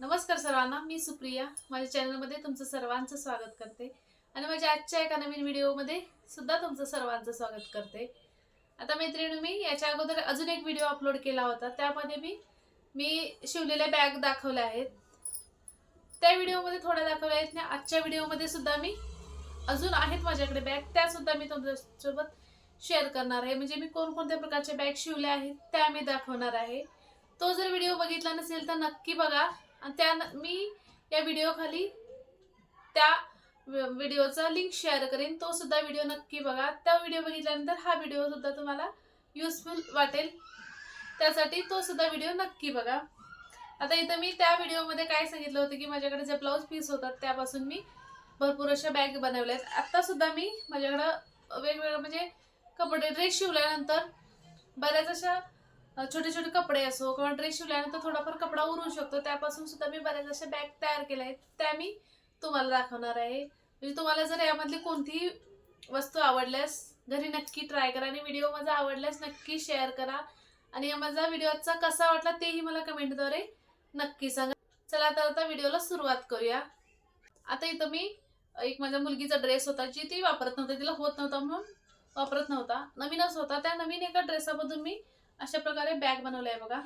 नमस्कार सर्वांना मी सुप्रिया. माझ्या चॅनलमध्ये तुमचं सर्वांचं स्वागत करते. आणि माझ्या आजच्या एका नवीन व्हिडिओमध्ये सुद्धा तुमचं सर्वांचं स्वागत करते. आता मैत्रिणी मी याच्या अगोदर अजून एक व्हिडिओ अपलोड केला होता. त्यामध्ये मी मी शिवलेल्या बॅग दाखवल्या आहेत. त्या व्हिडिओमध्ये थोड्या दाखवल्या आहेत. आणि आजच्या व्हिडिओमध्ये सुद्धा मी अजून आहेत माझ्याकडे बॅग. त्यासुद्धा मी तुमच्यासोबत शेअर करणार आहे. म्हणजे मी कोणकोणत्या प्रकारच्या बॅग शिवल्या आहेत त्या मी दाखवणार आहे. तो जर व्हिडिओ बघितला नसेल तर नक्की बघा. आणि त्या मी या व्हिडिओ खाली त्या व्हिडिओचा लिंक शेअर करेन. तो सुद्धा व्हिडिओ नक्की बघा. त्या व्हिडिओ बघितल्यानंतर हा व्हिडिओ सुद्धा तुम्हाला युजफुल वाटेल. त्यासाठी तो सुद्धा व्हिडिओ नक्की बघा. आता इथं मी त्या व्हिडिओमध्ये काय सांगितलं होतं की माझ्याकडे जे ब्लाऊज पीस होतात त्यापासून मी भरपूर अशा बॅग बनवल्या आहेत. आत्तासुद्धा मी माझ्याकडं वेगवेगळं म्हणजे कपडे ड्रेस शिवल्यानंतर बऱ्याच अशा छोटे छोटे कपडे असो किंवा ड्रेस शिवल्यानंतर थोडाफार कपडा उरू शकतो. त्यापासून सुद्धा मी बऱ्याच अशा बॅग तयार केल्या आहेत. त्या मी तुम्हाला दाखवणार आहे. म्हणजे तुम्हाला जर यामधली कोणतीही वस्तू आवडल्यास घरी नक्की ट्राय करा आणि व्हिडिओ माझा आवडल्यास नक्की शेअर करा. आणि या माझा व्हिडिओचा कसा वाटला तेही मला कमेंटद्वारे नक्की सांगा. चला तर आता व्हिडिओला सुरुवात करूया. आता इथं मी एक माझ्या मुलगीचा ड्रेस होता जी ती वापरत नव्हती. तिला होत नव्हता म्हणून वापरत नव्हता. नवीनच होता. त्या नवीन एका ड्रेसामधून मी अशा प्रकारे बॅग बनवलं आहे बघा.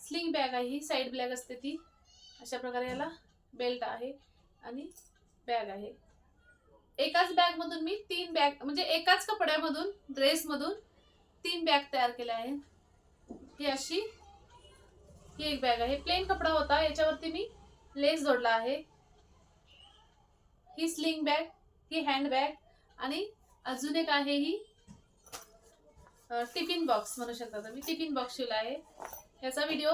स्लिंग बॅग आहे ही साईड बॅग असते ती. अशा प्रकारे याला बेल्ट आहे आणि बॅग आहे. एकाच बॅगमधून मी तीन बॅग म्हणजे एकाच कपड्यामधून ड्रेसमधून तीन बॅग तयार केल्या आहेत. ही अशी ही एक बॅग आहे. प्लेन कपडा होता याच्यावरती मी लेस जोडला आहे. ही स्लिंग बॅग ही हँड बॅग आणि अजून एक आहे ही टिफिन बॉक्स म्हणू शकता तुम्ही. टिफिन बॉक्स शिवला आहे. याचा व्हिडिओ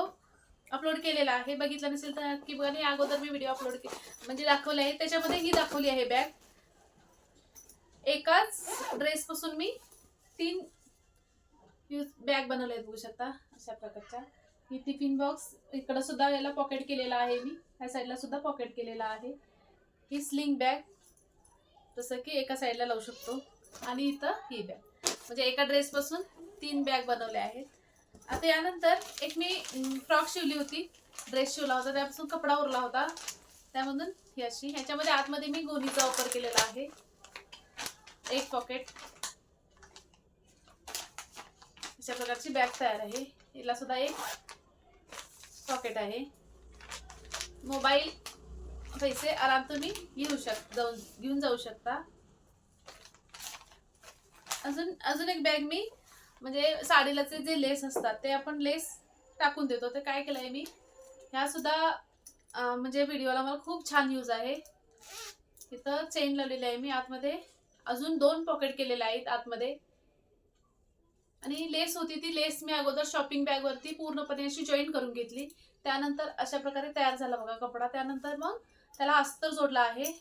अपलोड केलेला आहे. बघितला नसेल तर की बघा. नाही अगोदर मी व्हिडिओ अपलोड के म्हणजे दाखवले आहे. त्याच्यामध्ये ही दाखवली आहे बॅग एकाच ड्रेसपासून मी तीन बॅग बनवल्या आहेत बघू शकता. अशा प्रकारच्या. ही टिफिन बॉक्स इकडं सुद्धा याला पॉकेट केलेला आहे मी. ह्या साईडला सुद्धा पॉकेट केलेला आहे. ही स्लिंग बॅग जसं की एका साईडला लावू शकतो. आणि इथं ही बॅग म्हणजे एका ड्रेसपासून तीन बॅग बनवल्या आहेत. आता यानंतर एक मी फ्रॉक शिवली होती. ड्रेस शिवला होता. त्यापासून कपडा उरला होता. त्यामधून ही अशी ह्याच्यामध्ये आतमध्ये मी गोनीचा वापर केलेला आहे. एक पॉकेट अशा प्रकारची बॅग तयार आहे. हिला सुद्धा एक पॉकेट आहे. मोबाईल पैसे आराम तुम्ही घेऊ शक जाऊन घेऊन जाऊ शकता. अजून अजून एक बॅग मी म्हणजे साडीलाचे जे लेस असतात ते आपण लेस टाकून देतो. ते काय केलं आहे मी? ह्या सुद्धा म्हणजे व्हिडिओला मला खूप छान यूज आहे. इथं चेन लावलेली आहे मी आतमध्ये. अजून दोन पॉकेट केलेले आहेत आतमध्ये. आणि लेस होती ती लेस मी अगोदर शॉपिंग बॅगवरती पूर्णपणे अशी जॉईन करून घेतली. त्यानंतर अशा प्रकारे तयार झाला बघा कपडा. त्यानंतर मग त्याला अस्तर जोडला आहे.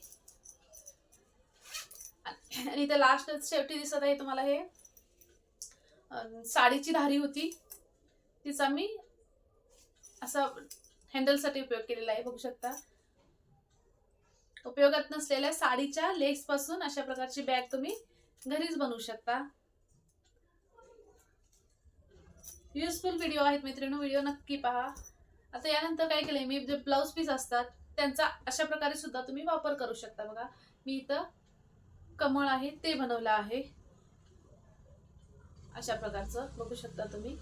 आणि इथे लास्ट शेवटी दिसत आहे तुम्हाला हे. साडीची धारी होती. तिचा मी असा हँडलसाठी उपयोग केलेला आहे बघू शकता. उपयोगात नसलेल्या साडीच्या लेग्सपासून अशा प्रकारची बॅग तुम्ही घरीच बनवू शकता. युजफुल व्हिडिओ आहेत मित्रांनो व्हिडिओ नक्की पहा. आता यानंतर काय केलंय मी जे ब्लाऊज पीस असतात त्यांचा अशा प्रकारे सुद्धा तुम्ही वापर करू शकता बघा. मी इथं कमळ आहे ते बनवलं आहे. अशा प्रकारचं बघू शकता तुम्ही.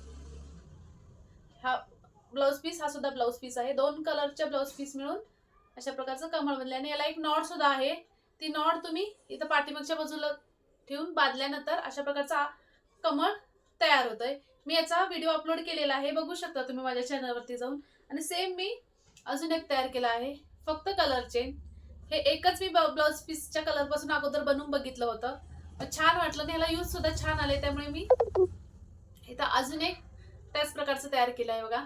हा ब्लाऊज पीस हा सुद्धा ब्लाऊज पीस आहे. दोन कलरच्या ब्लाऊज पीस मिळून अशा प्रकारचं कमळ बनले. आणि याला एक नॉड सुद्धा आहे. ती नॉड तुम्ही इथं पाठीमागच्या बाजूला ठेवून बांधल्यानंतर अशा प्रकारचा कमळ तयार होतोय. मी याचा व्हिडिओ अपलोड केलेला आहे. बघू शकता तुम्ही माझ्या चॅनलवरती जाऊन. आणि सेम मी अजून एक तयार केला आहे. फक्त कलर चेन हे एकच मी ब्लाऊज पीसच्या कलरपासून अगोदर बनवून बघितलं होतं. छान वाटलं आणि ह्याला यूज सुद्धा छान आले त्यामुळे मी इथं अजून एक त्याच प्रकारचं तयार केलं आहे बघा.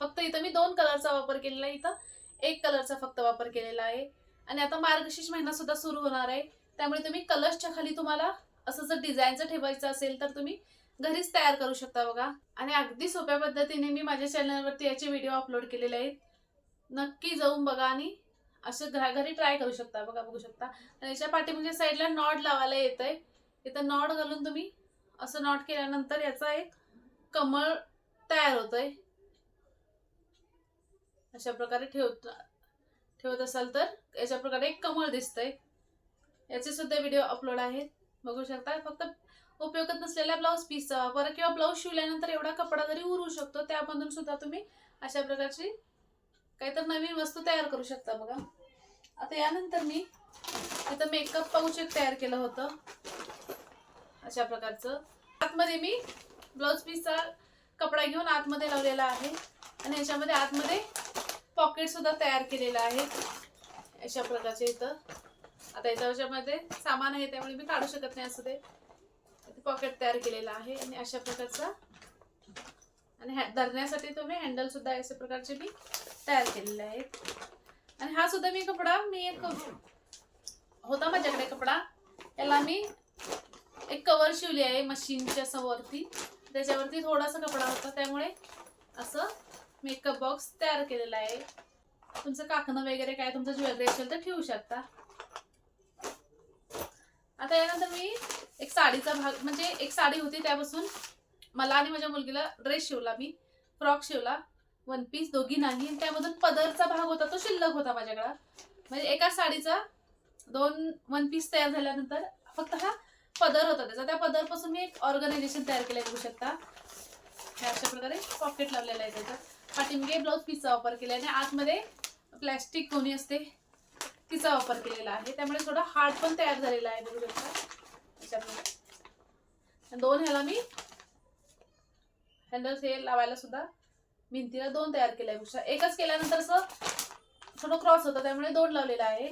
फक्त इथं मी दोन कलरचा वापर केलेला आहे. इथं एक कलरचा फक्त वापर केलेला आहे. आणि आता मार्गशीर्ष महिना सुद्धा सुरू होणार आहे. त्यामुळे तुम्ही कलर्सच्या खाली तुम्हाला असं जर डिझाईनचं ठेवायचं असेल तर तुम्ही घरीच तयार करू शकता बघा. आणि अगदी सोप्या पद्धतीने मी माझ्या चॅनलवरती याचे व्हिडिओ अपलोड केलेले आहेत. नक्की जाऊन बघा आणि असं घरा घरी ट्राय करू शकता. बघा बघू शकता. आणि याच्या पाठीमागच्या म्हणजे साईडला नॉट लावायला येत आहे इथं नॉट घालून तुम्ही असं नॉट केल्यानंतर याचा एक कमळ तयार होतोय. अशा प्रकारे ठेवत ठेवत असाल तर याच्या प्रकारे एक कमळ दिसतंय. याचे सुद्धा व्हिडिओ अपलोड आहेत. बघू शकता फक्त उपयोगात नसलेल्या ब्लाऊज पीसचा वापर किंवा ब्लाऊज शिवल्यानंतर एवढा कपडा जरी उरू शकतो त्यामधून सुद्धा तुम्ही अशा प्रकारची काहीतरी नवीन वस्तू तयार करू शकता बघा. आता यानंतर मी इथं मेकअप पाऊच एक तयार केलं होतं. अशा प्रकारचं. आतमध्ये मी ब्लाऊज पीसचा कपडा घेऊन आतमध्ये लावलेला आहे. आणि याच्यामध्ये आतमध्ये पॉकेटसुद्धा तयार केलेलं आहे. अशा प्रकारचे इथं. आता याच्यामध्ये सामान आहे त्यामुळे मी काढू शकत नाही असं ते पॉकेट तयार केलेलं आहे. आणि अशा प्रकारचा. आणि हॅ धरण्यासाठी तुम्ही हँडलसुद्धा अशा प्रकारचे मी तयार केलेले आहेत. आणि हा सुद्धा मी कपडा मी एक होता माझ्याकडे कपडा. याला मी एक कवर शिवली आहे मशीनच्या समोरती. त्याच्यावरती थोडासा कपडा होता. त्यामुळे असं मेकअप बॉक्स तयार केलेला आहे. तुमचं काकणं वगैरे काय तुमचं ज्वेलरी असेल तर ठेवू शकता. आता यानंतर मी एक साडीचा भाग म्हणजे एक साडी होती त्यापासून मला आणि माझ्या मुलगीला ड्रेस शिवला मी. फ्रॉक शिवला. वन पीस दोघी नाही त्यामधून पदरचा भाग होता तो शिल्लक होता माझ्याकडं. म्हणजे एका साडीचा दोन वन पीस तयार झाल्यानंतर फक्त हा पदर होता त्याचा. त्या पदरपासून मी एक ऑर्गनायझेशन तयार केलं बघू शकता. अशा प्रकारे पॉकेट लावलेलं आहे त्याचा. पाठीमागे ब्लाऊज पीसचा वापर केला आणि आतमध्ये प्लॅस्टिक कोणी असते तिचा वापर केलेला आहे. त्यामुळे थोडा हार्ड पण तयार झालेला आहे बघू शकता. अशा दोन ह्याला मी हँडल्स हे लावायला सुद्धा भिंतीला दोन तयार केले आहे एकच केल्यानंतर असं थोडं क्रॉस होतं त्यामुळे दोन लावलेला आहे.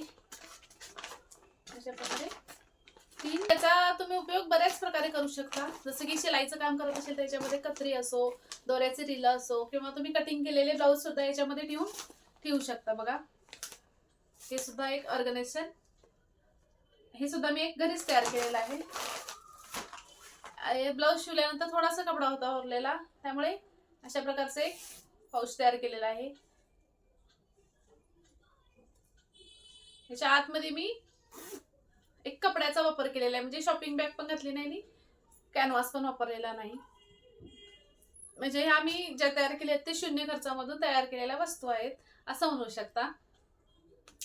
अशा प्रकारे. तीन. त्याचा तुम्ही उपयोग बऱ्याच प्रकारे करू शकता. जसं की शिलाईचं काम करत असेल त्याच्यामध्ये कत्री असो दोऱ्याचे रिल असो किंवा तुम्ही कटिंग केलेले ब्लाऊज सुद्धा याच्यामध्ये ठेवून ठेवू शकता बघा. हे सुद्धा एक ऑर्गनायझेशन हे सुद्धा मी एक घरीच तयार केलेलं आहे. ब्लाऊज शिवल्यानंतर थोडासा कपडा होता उरलेला त्यामुळे अशा प्रकारचे एक पाऊच तयार केलेला आहे. याच्या आतमध्ये मी एक कपड्याचा वापर केलेला आहे. म्हणजे शॉपिंग बॅग पण घातली नाही आणि कॅनव्हास पण वापरलेला नाही. म्हणजे ह्या मी ज्या तयार केल्या आहेत ते शून्य खर्चामधून तयार केलेल्या वस्तू आहेत असं म्हणू शकता.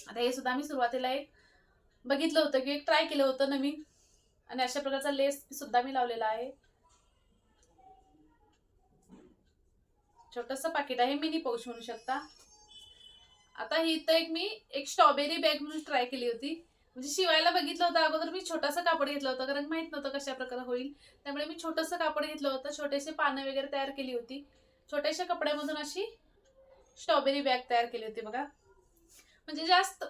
आता हे सुद्धा मी सुरुवातीला एक बघितलं होतं की एक ट्राय केलं होतं नवीन. आणि अशा प्रकारचा लेस सुद्धा मी लावलेला आहे. छोटस पाकिट आहे मिनी पाऊच म्हणू शकता. आता ही इथं एक मी एक स्ट्रॉबेरी बॅग म्हणून ट्राय केली होती. म्हणजे शिवायला बघितलं होतं अगोदर मी छोटासा कापड घेतलं होतं कारण माहीत नव्हतं कशा प्रकारे होईल. त्यामुळे मी छोटंसं कापड घेतलं होतं छोटेसे पानं वगैरे तयार केली होती. छोट्याशा कपड्यामधून अशी स्ट्रॉबेरी बॅग तयार केली होती बघा. म्हणजे जास्त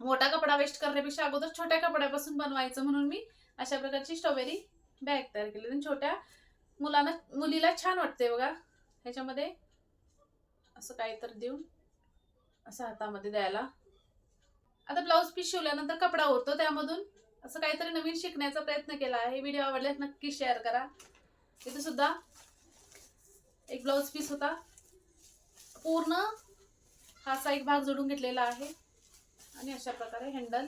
मोठा कपडा वेस्ट करण्यापेक्षा अगोदर छोट्या कपड्यापासून बनवायचं म्हणून मी अशा प्रकारची स्ट्रॉबेरी बॅग तयार केली आणि छोट्या मुलांना मुलीला छान वाटते बघा. ह्याच्यामध्ये असं काहीतरी देऊन असं हातामध्ये द्यायला. आता ब्लाऊज पीस शिवल्यानंतर कपडा होतो त्यामधून. असं काहीतरी नवीन शिकण्याचा प्रयत्न केला आहे. व्हिडिओ आवडल्यास नक्की शेअर करा. इथे सुद्धा एक ब्लाऊज पीस होता. पूर्ण हा असा एक भाग जोडून घेतलेला आहे. आणि अशा प्रकारे हँडल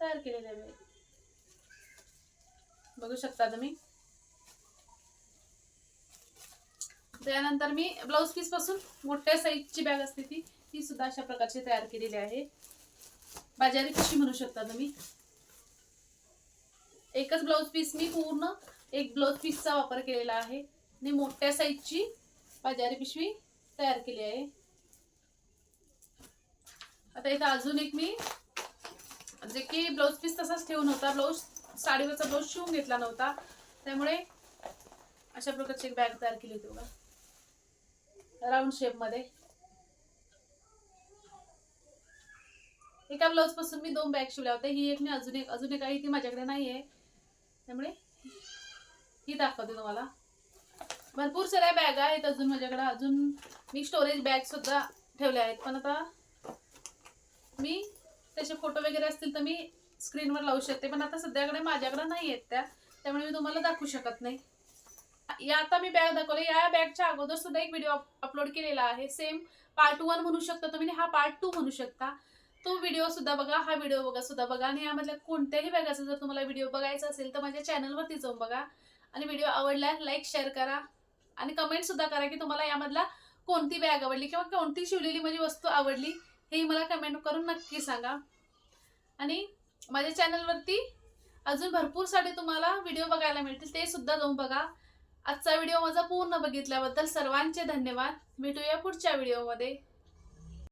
तयार केलेले आहे. बघू शकता तुम्ही. त्यानंतर मी ब्लाऊज पीसपासून मोठ्या साईजची बॅग असते ती ती सुद्धा अशा प्रकारची तयार केलेली आहे. बाजारी पिशवी म्हणू शकता तुम्ही. एकच ब्लाऊज पीस मी पूर्ण एक ब्लाऊज पीसचा वापर केलेला आहे. आणि मोठ्या साईजची बाजारी पिशवी तयार केली आहे. आता इथं अजून एक मी जे की ब्लाऊज पीस तसाच ठेवून होता ब्लाऊज साडीवरचा ब्लाऊज शिवून घेतला नव्हता. त्यामुळे अशा प्रकारची एक बॅग तयार केली होती बघा. राऊंड शेपमध्ये एका ब्लाऊजपासून मी दोन बॅग शिवल्या होत्या ही एक मी अजून एक अजून एक आहे ती माझ्याकडे नाही आहे त्यामुळे ही दाखवते तुम्हाला. भरपूर साऱ्या बॅग आहेत अजून माझ्याकडे. अजून मी स्टोरेज बॅग सुद्धा ठेवल्या आहेत. पण आता मी त्याचे फोटो वगैरे असतील तर मी स्क्रीनवर लावू शकते. पण आता सध्याकडे माझ्याकडे नाही आहेत त्या. त्यामुळे मी तुम्हाला दाखवू शकत नाही. या आता मी बॅग दाखवले या बॅगच्या अगोदर सुद्धा एक व्हिडिओ अपलोड केलेला आहे. सेम पार्ट वन म्हणू शकता तुम्ही हा पार्ट टू म्हणू शकता. तो व्हिडिओ सुद्धा बघा हा व्हिडिओ बघा सुद्धा बघा आणि यामधल्या कोणत्याही बॅगाचा जर तुम्हाला व्हिडिओ बघायचा असेल तर माझ्या चॅनलवरती जाऊन बघा आणि व्हिडिओ आवडला लाईक शेअर करा आणि कमेंट सुद्धा करा की तुम्हाला यामधला कोणती बॅग आवडली किंवा कोणती शिवलेली माझी वस्तू आवडली हे मला कमेंट करून नक्की सांगा. आणि माझ्या चॅनलवरती अजून भरपूर साडे तुम्हाला व्हिडिओ बघायला मिळतील. ते सुद्धा जाऊन बघा. आजचा व्हिडिओ माझा पूर्ण बघितल्याबद्दल सर्वांचे धन्यवाद. भेटूया पुढच्या व्हिडिओमध्ये.